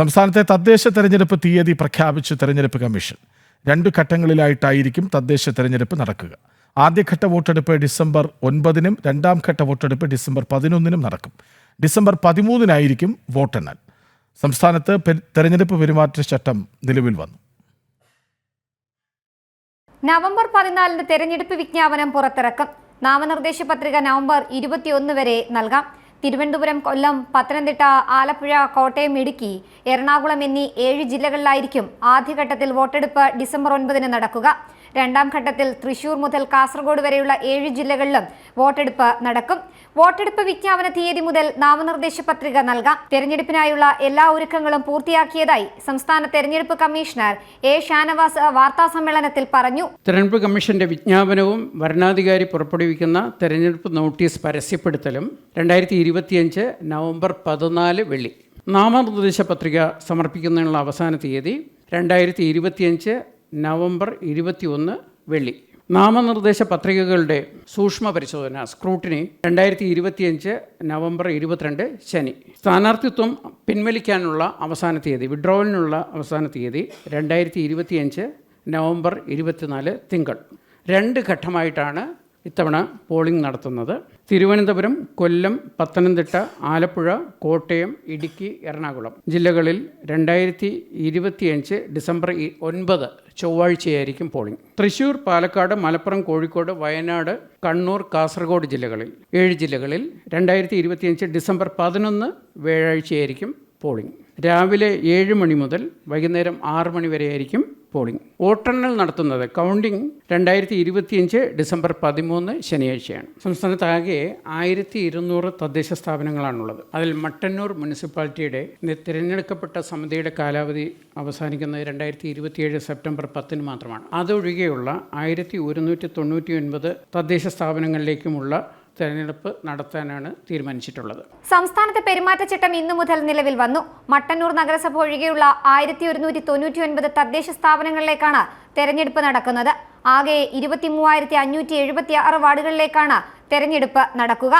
സംസ്ഥാനത്തെ തദ്ദേശ തെരഞ്ഞെടുപ്പ് തീയതി പ്രഖ്യാപിച്ച് തെരഞ്ഞെടുപ്പ് കമ്മീഷൻ. രണ്ട് ഘട്ടങ്ങളിലായിട്ടായിരിക്കും തദ്ദേശ തെരഞ്ഞെടുപ്പ് നടക്കുക. ആദ്യഘട്ട വോട്ടെടുപ്പ് ഡിസംബർ ഒൻപതിനും രണ്ടാം ഘട്ട വോട്ടെടുപ്പ് ഡിസംബർ പതിനൊന്നിനും നടക്കും. ഡിസംബർ പതിമൂന്നിനായിരിക്കും വോട്ടെണ്ണൽ. സംസ്ഥാനത്ത് തെരഞ്ഞെടുപ്പ് പെരുമാറ്റച്ചട്ടം നിലവിൽ വന്നു. നവംബർ പതിനാലിന് തെരഞ്ഞെടുപ്പ് വിജ്ഞാപനം പുറത്തിറക്കും. നാമനിർദ്ദേശ പത്രിക നവംബർ ഇരുപത്തിയൊന്ന് വരെ നൽകാം. തിരുവനന്തപുരം കൊല്ലം പത്തനംതിട്ട ആലപ്പുഴ കോട്ടയം ഇടുക്കി എറണാകുളം എന്നീ ഏഴ് ജില്ലകളിലായിരിക്കും ആദ്യഘട്ടത്തിൽ വോട്ടെടുപ്പ് ഡിസംബർ ഒൻപതിന് നടക്കുക. രണ്ടാം ഘട്ടത്തിൽ തൃശൂർ മുതൽ കാസർഗോഡ് വരെയുള്ള ഏഴ് ജില്ലകളിലും വോട്ടെടുപ്പ് നടക്കും. വോട്ടെടുപ്പ് വിജ്ഞാപന തീയതി മുതൽ നാമനിർദ്ദേശ പത്രിക നൽകാം. തെരഞ്ഞെടുപ്പിനായുള്ള എല്ലാ ഒരുക്കങ്ങളും പൂർത്തിയാക്കിയതായി സംസ്ഥാന തെരഞ്ഞെടുപ്പ് കമ്മീഷണർ എ ഷാനവാസ് വാർത്താ സമ്മേളനത്തിൽ പറഞ്ഞു. തെരഞ്ഞെടുപ്പ് കമ്മീഷന്റെ വിജ്ഞാപനവും വരണാധികാരി പുറപ്പെടുവിക്കുന്ന തെരഞ്ഞെടുപ്പ് നോട്ടീസ് പരസ്യപ്പെടുത്തലും രണ്ടായിരത്തി ഇരുപത്തിയഞ്ച് നവംബർ പതിനാല് വെള്ളി. നാമനിർദ്ദേശ പത്രിക സമർപ്പിക്കുന്നതിനുള്ള അവസാന തീയതി രണ്ടായിരത്തി ഇരുപത്തിയഞ്ച് നവംബർ ഇരുപത്തിയൊന്ന് വെള്ളി. നാമനിർദ്ദേശ പത്രികകളുടെ സൂക്ഷ്മ പരിശോധന സ്ക്രൂട്ടിനി രണ്ടായിരത്തി ഇരുപത്തിയഞ്ച് നവംബർ ഇരുപത്തിരണ്ട് ശനി. സ്ഥാനാർത്ഥിത്വം പിൻവലിക്കാനുള്ള അവസാന തീയതി വിഡ്രോവലിനുള്ള അവസാന തീയതി രണ്ടായിരത്തി ഇരുപത്തിയഞ്ച് നവംബർ ഇരുപത്തിനാല് തിങ്കൾ. രണ്ട് ഘട്ടമായിട്ടാണ് ഇത്തവണ പോളിംഗ് നടത്തുന്നത്. തിരുവനന്തപുരം കൊല്ലം പത്തനംതിട്ട ആലപ്പുഴ കോട്ടയം ഇടുക്കി എറണാകുളം ജില്ലകളിൽ രണ്ടായിരത്തി ഇരുപത്തിയഞ്ച് ഡിസംബർ ഒൻപത് ചൊവ്വാഴ്ചയായിരിക്കും പോളിംഗ് തൃശൂർ പാലക്കാട് മലപ്പുറം കോഴിക്കോട് വയനാട് കണ്ണൂർ കാസർഗോഡ് ജില്ലകളിൽ ഏഴ് ജില്ലകളിൽ രണ്ടായിരത്തി ഇരുപത്തിയഞ്ച് ഡിസംബർ പതിനൊന്ന് വ്യാഴാഴ്ചയായിരിക്കും പോളിംഗ് രാവിലെ ഏഴ് മണി മുതൽ വൈകുന്നേരം ആറ് മണി വരെയായിരിക്കും പോളിംഗ്. വോട്ടെണ്ണൽ നടത്തുന്നത് കൗണ്ടിംഗ് രണ്ടായിരത്തി ഇരുപത്തിയഞ്ച് ഡിസംബർ പതിമൂന്ന് ശനിയാഴ്ചയാണ്. സംസ്ഥാനത്താകെ ആയിരത്തി ഇരുന്നൂറ് തദ്ദേശ സ്ഥാപനങ്ങളാണുള്ളത്. അതിൽ മട്ടന്നൂർ മുനിസിപ്പാലിറ്റിയുടെ തിരഞ്ഞെടുക്കപ്പെട്ട സമിതിയുടെ കാലാവധി അവസാനിക്കുന്നത് രണ്ടായിരത്തി ഇരുപത്തിയേഴ് സെപ്റ്റംബർ പത്തിന് മാത്രമാണ്. അതൊഴികെയുള്ള ആയിരത്തി ഒരുന്നൂറ്റി തൊണ്ണൂറ്റി ഒൻപത് തദ്ദേശ സ്ഥാപനങ്ങളിലേക്കുമുള്ള തെരഞ്ഞെടുപ്പ് നടത്താനാണ് തീരുമാനിച്ചിട്ടുള്ളത്. സംസ്ഥാനത്തെ പെരുമാറ്റച്ചട്ടം ഇന്നു മുതൽ നിലവിൽ വന്നു. മട്ടന്നൂർ നഗരസഭ ഒഴികെയുള്ള ആയിരത്തി ഒരുന്നൂറ്റി തൊണ്ണൂറ്റി ഒൻപത് തദ്ദേശ സ്ഥാപനങ്ങളിലേക്കാണ് തെരഞ്ഞെടുപ്പ് നടക്കുന്നത്. ആകെ ഇരുപത്തി മൂവായിരത്തി അഞ്ഞൂറ്റി എഴുപത്തി ആറ് വാർഡുകളിലേക്കാണ് തെരഞ്ഞെടുപ്പ് നടക്കുക.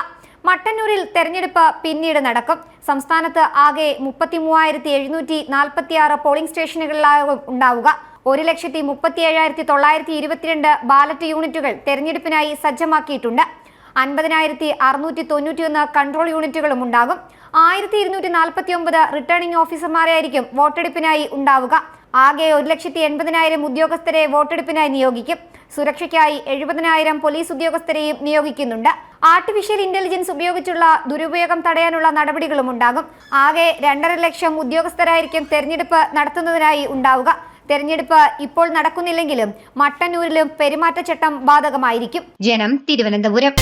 മട്ടന്നൂരിൽ തെരഞ്ഞെടുപ്പ് പിന്നീട് നടക്കും. സംസ്ഥാനത്ത് ആകെ മുപ്പത്തി മൂവായിരത്തി എഴുന്നൂറ്റി നാൽപ്പത്തി ആറ് പോളിംഗ് സ്റ്റേഷനുകളിലാകും ഉണ്ടാവുക. ഒരു ലക്ഷത്തി മുപ്പത്തി ഏഴായിരത്തി തൊള്ളായിരത്തി ഇരുപത്തിരണ്ട് ബാലറ്റ് യൂണിറ്റുകൾ തെരഞ്ഞെടുപ്പിനായി സജ്ജമാക്കിയിട്ടുണ്ട്. അൻപതിനായിരത്തി അറുന്നൂറ്റി തൊണ്ണൂറ്റിയൊന്ന് കൺട്രോൾ യൂണിറ്റുകളും ഉണ്ടാകും. ആയിരത്തി ഇരുന്നൂറ്റി നാൽപ്പത്തി ഒമ്പത് റിട്ടേണിംഗ് ഓഫീസർമാരായിരിക്കും വോട്ടെടുപ്പിനായി ഉണ്ടാവുക. ആകെ ഒരു ലക്ഷത്തി എൺപതിനായിരം ഉദ്യോഗസ്ഥരെ വോട്ടെടുപ്പിനായി നിയോഗിക്കും. സുരക്ഷയ്ക്കായി എഴുപതിനായിരം പോലീസ് ഉദ്യോഗസ്ഥരെയും നിയോഗിക്കുന്നുണ്ട്. ആർട്ടിഫിഷ്യൽ ഇന്റലിജൻസ് ഉപയോഗിച്ചുള്ള ദുരുപയോഗം തടയാനുള്ള നടപടികളും ഉണ്ടാകും. ആകെ രണ്ടര ലക്ഷം ഉദ്യോഗസ്ഥരായിരിക്കും തെരഞ്ഞെടുപ്പ് നടത്തുന്നതിനായി ഉണ്ടാവുക. തെരഞ്ഞെടുപ്പ് ഇപ്പോൾ നടക്കുന്നില്ലെങ്കിലും മട്ടന്നൂരിലും പെരുമാറ്റച്ചട്ടം ബാധകമായിരിക്കും. ജനം തിരുവനന്തപുരം.